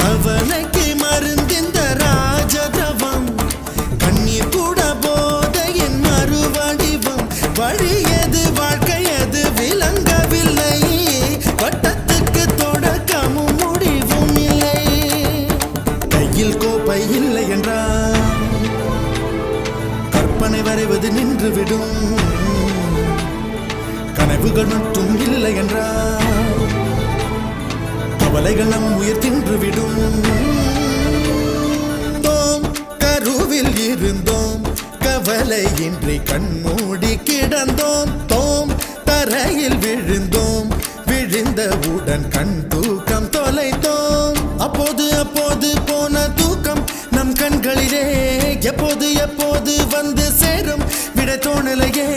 கவலைக்கு மருந்திந்த ராஜதவம். கண்ணீர் கூட போதையின் மறுவடிவம். வழியது வாழ்க்கையது விளங்கவில்லை. வட்டத்துக்கு தொடக்கமும் முடிவும் இல்லை. கையில் கோப்பை இல்லை என்றால் கற்பனை வரைவது நின்றுவிடும். கனவுகள் மட்டும் இல்லை என்றால் கவலைகள் நம் உயர்த்தின் தின்றுவிடும் தோம் கருவில் இருந்தோம் கவலையின்றி கண்மூடி கிடந்தோம். தோம் தரையில் விழுந்தோம் விழுந்தவுடன் கண் தூக்கம் தொலைத்தோம். அப்போது அப்போது போன தூக்கம் நம் கண்களிலே எப்போது எப்போது வந்து சேரும் விட தோணலையே.